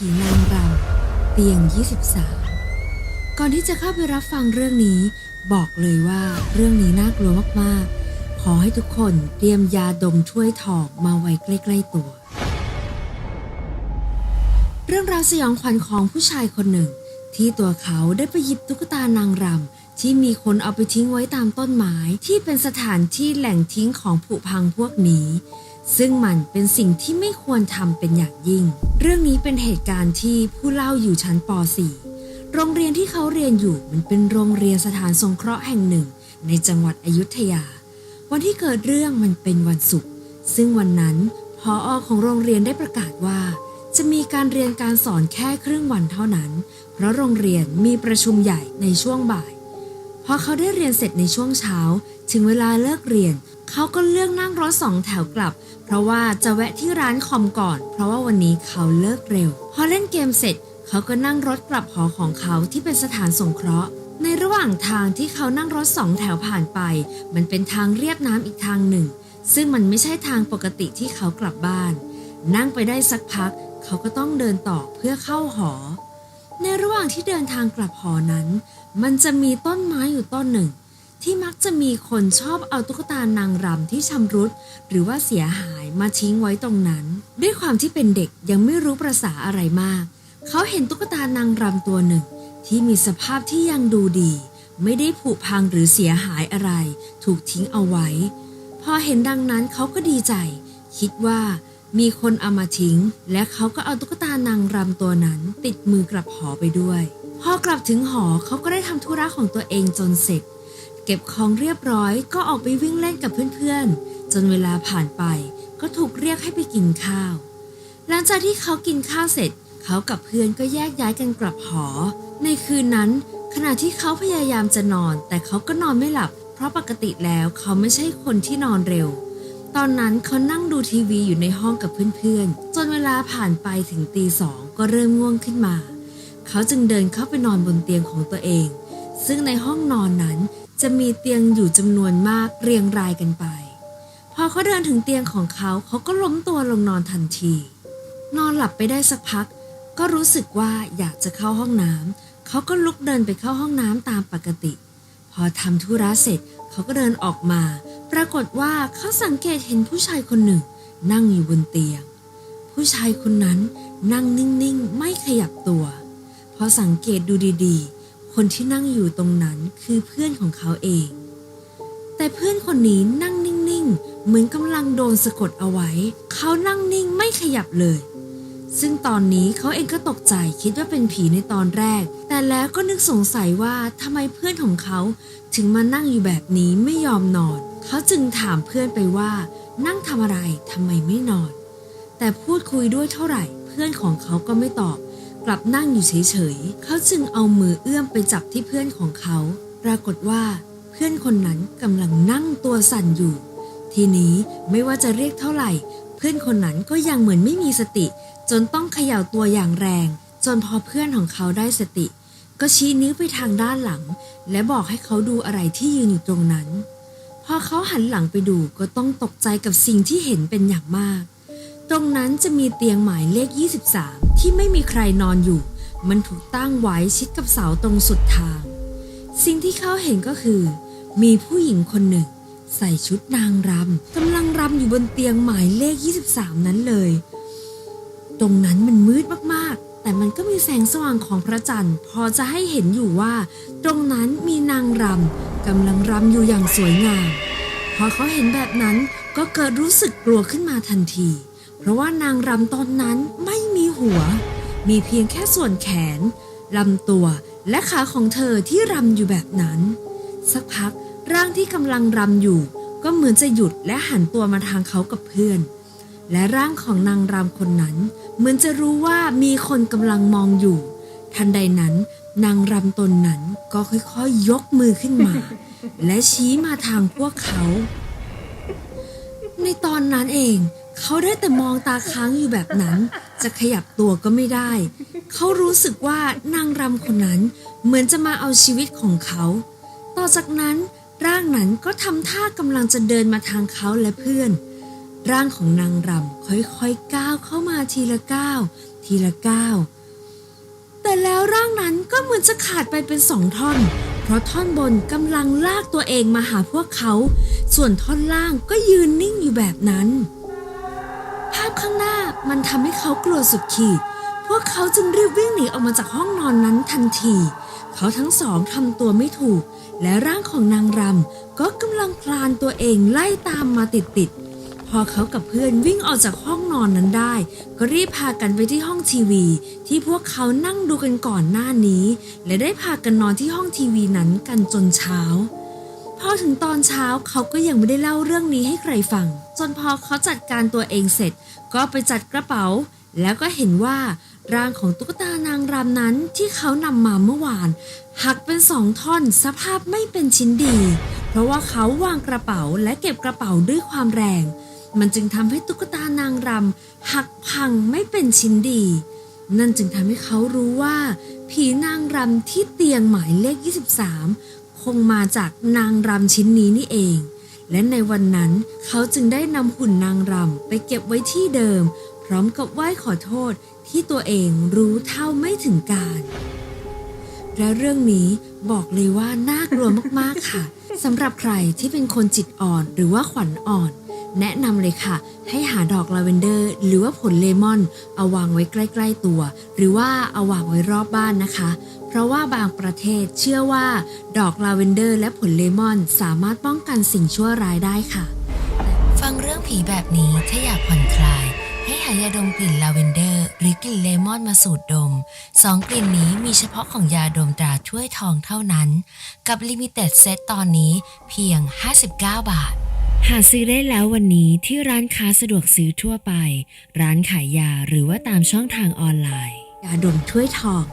ผีนางรำเตียง 23 ก่อนที่จะเข้าไปรับฟังเรื่องนี้ บอกเลยว่าเรื่องนี้น่ากลัวมากๆ ขอให้ทุกคนเตรียมยาดมช่วยถอกมาไว้ใกล้ๆตัว เรื่องราวสยองขวัญของผู้ชายคนหนึ่ง ที่ตัวเขาได้ไปหยิบตุ๊กตานางรำที่มีคนเอาไปทิ้งไว้ตามต้นไม้ที่เป็นสถานที่แหล่งทิ้งของผุพังพวกนี้ ซึ่งมันเป็นสิ่งที่ไม่ควรทำเป็นอย่างยิ่ง เรื่องนี้เป็นเหตุการณ์ที่ผู้เล่าอยู่ชั้นป .4 โรงเรียนที่เขาเรียนอยู่มันเป็นโรงเรียนสถานสงเคราะห์แห่งหนึ่ง ในจังหวัดอยุธยา วันที่เกิดเรื่องมันเป็นวันศุกร์ซึ่งวันนั้นพออของโรงเรียนได้ประกาศว่า จะมีการเรียนการสอนแค่ครึ่งวันเท่านั้น เพราะโรงเรียนมีประชุมใหญ่ในช่วงบ่ายพอเขาได้เรียนเสร็จในช่วงเช้า ถึงเวลาเลิกเรียน เขาก็เลือกนั่งรถสองแถวกลับ เพราะว่าจะแวะที่ร้านคอมก่อน เพราะว่าวันนี้เขาเลิกเร็ว พอเล่นเกมเสร็จ เขาก็นั่งรถกลับหอของเขาที่เป็นสถานสงเคราะห์ ในระหว่างทางที่เขานั่งรถสองแถวผ่านไป มันเป็นทางเรียบน้ำอีกทางหนึ่ง ซึ่งมันไม่ใช่ทางปกติที่เขากลับบ้าน นั่งไปได้สักพัก เขาก็ต้องเดินต่อเพื่อเข้าหอ ในระหว่างที่เดินทางกลับหอนั้น มันจะมีต้นไม้อยู่ต้นหนึ่ง ที่มักจะมีคนชอบเอาตุ๊กตานางรำที่ชำรุด หรือว่าเสียหายมาทิ้งไว้ตรงนั้น ด้วยความที่เป็นเด็กยังไม่รู้ประษาอะไรมาก เขาเห็นตุ๊กตานางรำตัวหนึ่ง ที่มีสภาพที่ยังดูดี ไม่ได้ผุพังหรือเสียหายอะไร ถูกทิ้งเอาไว้ พอเห็นดังนั้นเขาก็ดีใจ คิดว่ามีคนเอามาทิ้ง และเขาก็เอาตุ๊กตานางรำตัวนั้น ติดมือกลับหอไปด้วย พอกลับถึงหอเขาก็ได้ทำธุระของตัวเองจนเสร็จ เก็บของเรียบร้อยก็ออกไปวิ่งเล่นกับเพื่อนๆ จนเวลาผ่านไปก็ถูกเรียกให้ไปกินข้าว หลังจากที่เขากินข้าวเสร็จ เขากับเพื่อนก็แยกย้ายกันกลับหอ ในคืนนั้น ขณะที่เขาพยายามจะนอน แต่เขาก็นอนไม่หลับ เพราะปกติแล้วเขาไม่ใช่คนที่นอนเร็ว ตอนนั้นเขานั่งดูทีวีอยู่ในห้องกับเพื่อนๆ จนเวลาผ่านไปถึงตีสองก็เริ่มง่วงขึ้นมา เขาจึงเดินเข้าไปนอนบนเตียงของตัวเอง ซึ่งในห้องนอนนั้น จะมีเตียงอยู่จำนวนมากเรียงรายกันไป พอเขาเดินถึงเตียงของเขาเขาก็ล้มตัวลงนอนทันที นอนหลับไปได้สักพัก ก็รู้สึกว่าอยากจะเข้าห้องน้ำเขาก็ลุกเดินไปเข้าห้องน้ำตามปกติ พอทำธุระเสร็จเขาก็เดินออกมา ปรากฏว่าเขาสังเกตเห็นผู้ชายคนหนึ่ง นั่งอยู่บนเตียง ผู้ชายคนนั้นนั่งนิ่งๆ ไม่ขยับตัว พอสังเกตดูดีๆ คนที่นั่งอยู่ตรงนั้นคือเพื่อนของเขาเอง แต่เพื่อนคนนี้นั่งนิ่งๆ เหมือนกำลังโดนสะกดเอาไว้ เขานั่งนิ่งไม่ขยับเลย ซึ่งตอนนี้เขาเองก็ตกใจคิดว่าเป็นผีในตอนแรก แต่แล้วก็นึกสงสัยว่าทำไมเพื่อนของเขาถึงมานั่งอยู่แบบนี้ไม่ยอมนอน เขาจึงถามเพื่อนไปว่า นั่งทำอะไรทำไมไม่นอน แต่พูดคุยด้วยเท่าไหร่ เพื่อนของเขาก็ไม่ตอบ กลับนั่งอยู่เฉยๆ เขาจึงเอามือเอื้อมไปจับที่เพื่อนของเขา ปรากฏว่าเพื่อนคนนั้นกำลังนั่งตัวสั่นอยู่ ทีนี้ไม่ว่าจะเรียกเท่าไหร่ เพื่อนคนนั้นก็ยังเหมือนไม่มีสติ จนต้องเขย่าตัวอย่างแรง จนพอเพื่อนของเขาได้สติ ก็ชี้นิ้วไปทางด้านหลัง และบอกให้เขาดูอะไรที่ยืนอยู่ตรงนั้น พอเขาหันหลังไปดูก็ต้องตกใจกับสิ่งที่เห็นเป็นอย่างมาก ตรงนั้นจะมีเตียงหมายเลข 23 ที่ไม่มีใครนอนอยู่ มันถูกตั้งไว้ชิดกับเสาตรงสุดทาง สิ่งที่เขาเห็นก็คือ มีผู้หญิงคนหนึ่ง ใส่ชุดนางรำกำลังรำอยู่บนเตียงหมายเลข 23 นั้นเลย ตรงนั้นมันมืดมากๆ แต่มันก็มีแสงสว่างของพระจันทร์ พอจะให้เห็นอยู่ว่า ตรงนั้นมีนางรำกำลังรำอยู่อย่างสวยงามพอเขาเห็นแบบนั้นก็เกิดรู้สึกกลัวขึ้นมาทันที ราะว่านางรำตอนนั้นไม่มีหัว มีเพียงแค่ส่วนแขนลำตัวและขาของเธอที่รำอยู่แบบนั้น สักพักร่างที่กำลังรำอยู่ ก็เหมือนจะหยุดและหันตัวมาทางเขากับเพื่อน และร่างของนางรำคนนั้น เหมือนจะรู้ว่ามีคนกำลังมองอยู่ ทันใดนั้น นางรำตนนั้นก็ค่อยๆยยกมือขึ้นมา และชี้มาทางพวกเขา ในตอนนั้นเอง เขาได้แต่มองตาค้างอยู่แบบนั้น จะขยับตัวก็ไม่ได้ เขารู้สึกว่านางรำคนนั้นเหมือนจะมาเอาชีวิตของเขา ต่อจากนั้นร่างนั้นก็ทำท่ากำลังจะเดินมาทางเขาและเพื่อน ร่างของนางรำค่อยๆก้าวเข้ามาทีละก้าวทีละก้าวแต่แล้วร่างนั้นก็เหมือนจะขาดไปเป็นสองท่อน เพราะท่อนบนกำลังลากตัวเองมาหาพวกเขา ส่วนท่อนล่างก็ยืนนิ่งอยู่แบบนั้น ภาพข้างหน้ามันทำให้เขากลัวสุดขีด พวกเขาจึงรีบวิ่งหนีออกมาจากห้องนอนนั้นทันที เขาทั้งสองทำตัวไม่ถูก และร่างของนางรำก็กำลังคลานตัวเองไล่ตามมาติดๆ พอเขากับเพื่อนวิ่งออกจากห้องนอนนั้นได้ ก็รีบพากันไปที่ห้องทีวี ที่พวกเขานั่งดูกันก่อนหน้านี้ และได้พากันนอนที่ห้องทีวีนั้นกันจนเช้า พอถึงตอนเช้าเขาก็ยังไม่ได้เล่าเรื่องนี้ให้ใครฟัง จนพอเขาจัดการตัวเองเสร็จ ก็ไปจัดกระเป๋า แล้วก็เห็นว่าร่างของตุ๊กตานางรำนั้นที่เขานำมาเมื่อวาน หักเป็นสองท่อนสภาพไม่เป็นชิ้นดี เพราะว่าเขาวางกระเป๋าและเก็บกระเป๋าด้วยความแรง มันจึงทำให้ตุ๊กตานางรำหักพังไม่เป็นชิ้นดี นั่นจึงทำให้เขารู้ว่า ผีนางรำที่เตียงหมายเลข 23 งมาจากนางรำชิ้นนี้นี่เอง และในวันนั้นเขาจึงได้นำหุ่นนางรำไปเก็บไว้ที่เดิม พร้อมกับไหว้ขอโทษที่ตัวเองรู้เท่าไม่ถึงการและเรื่องนี้บอกเลยว่าน่ากลัวมากๆค่ะสำหรับใครที่เป็นคนจิตอ่อนหรือว่าขวัญอ่อน แนะนำเลยค่ะ ให้หาดอกลาเวนเดอร์ หรือว่าผลเลมอน เอาวางไว้ใกล้ๆตัว หรือว่าเอาวางไว้รอบบ้านนะคะ เพราะว่าบางประเทศเชื่อว่า ดอกลาเวนเดอร์ และผลเลมอน สามารถป้องกันสิ่งชั่วร้ายได้ค่ะ ฟังเรื่องผีแบบนี้ถ้าอยากผ่อนคลาย ให้หายาดมกลิ่นลาเวนเดอร์ หรือกลิ่นเลมอนมาสูดดมสองกลิ่นนี้มีเฉพาะของยาดมตราถ้วยทองเท่านั้น กับลิมิเต็ดเซตตอนนี้เพียง 59 บาท หาซื้อได้แล้ววันนี้ที่ร้านค้าสะดวกซื้อทั่วไป ร้านขายยาหรือว่าตามช่องทางออนไลน์ ยาดมถ้วยทอง